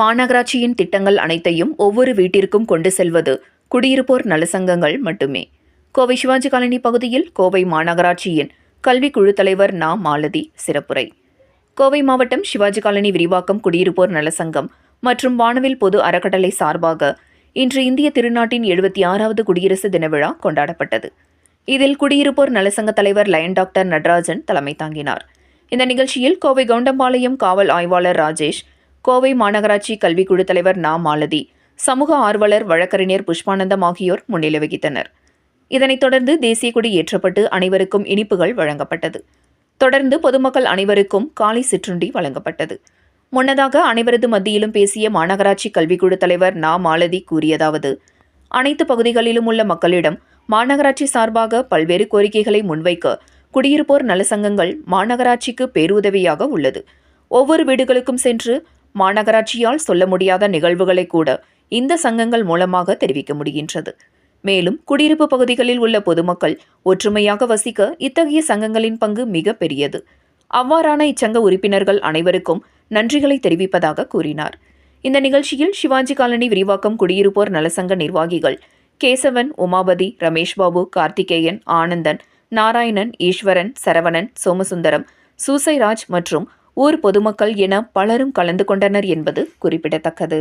மாநகராட்சியின் திட்டங்கள் அனைத்தையும் ஒவ்வொரு வீட்டிற்கும் கொண்டு செல்வது குடியிருப்போர் நலசங்கங்கள் மட்டுமே. கோவை சிவாஜி காலனி பகுதியில் கோவை மாநகராட்சியின் கல்விக்குழு தலைவர் நா. மாலதி சிறப்புரை. கோவை மாவட்டம் சிவாஜி காலனி விரிவாக்கம் குடியிருப்போர் நலசங்கம் மற்றும் வானவில் பொது அறக்கட்டளை சார்பாக இன்று இந்திய திருநாட்டின் எழுபத்தி ஆறாவது குடியரசு தின விழா கொண்டாடப்பட்டது. இதில் குடியிருப்போர் நலசங்க தலைவர் லயன் டாக்டர் நடராஜன் தலைமை தாங்கினார். இந்த நிகழ்ச்சியில் கோவை கவுண்டம்பாளையம் காவல் ஆய்வாளர் ராஜேஷ் கோவை மாநகராட்சி கல்விக்குழு தலைவர் நா. மாலதி சமூக ஆர்வலர் வழக்கறிஞர் புஷ்பானந்தம் ஆகியோர் முன்னிலை வகித்தனர். இதனைத் தொடர்ந்து தேசிய கொடி ஏற்றப்பட்டு அனைவருக்கும் இனிப்புகள் வழங்கப்பட்டது. தொடர்ந்து பொதுமக்கள் அனைவருக்கும் காலை சிற்றுண்டி வழங்கப்பட்டது. முன்னதாக அனைவரது மத்தியிலும் பேசிய மாநகராட்சி கல்விக்குழு தலைவர் நா. மாலதி கூறியதாவது அனைத்து பகுதிகளிலும் உள்ள மக்களிடம் மாநகராட்சி சார்பாக பல்வேறு கோரிக்கைகளை முன்வைக்க குடியிருப்போர் நலசங்கங்கள் மாநகராட்சிக்கு பேருதவியாக உள்ளது. ஒவ்வொரு வீடுகளுக்கும் சென்று மாநகராட்சியால் சொல்ல முடியாத நிகழ்வுகளை கூட இந்த சங்கங்கள் மூலமாக தெரிவிக்க முடிகின்றது. மேலும் குடியிருப்பு பகுதிகளில் உள்ள பொதுமக்கள் ஒற்றுமையாக வசிக்க இத்தகைய சங்கங்களின் பங்கு மிக பெரியது. அவ்வாறான இச்சங்க உறுப்பினர்கள் அனைவருக்கும் நன்றிகளை தெரிவிப்பதாக கூறினார். இந்த நிகழ்ச்சியில் சிவாஜி காலனி விரிவாக்கம் குடியிருப்போர் நலசங்க நிர்வாகிகள் கேசவன் உமாபதி ரமேஷ் பாபு கார்த்திகேயன் ஆனந்தன் நாராயணன் ஈஸ்வரன் சரவணன் சோமசுந்தரம் சூசைராஜ் மற்றும் ஊர் பொதுமக்கள் என பலரும் கலந்து கொண்டனர் என்பது குறிப்பிடத்தக்கது.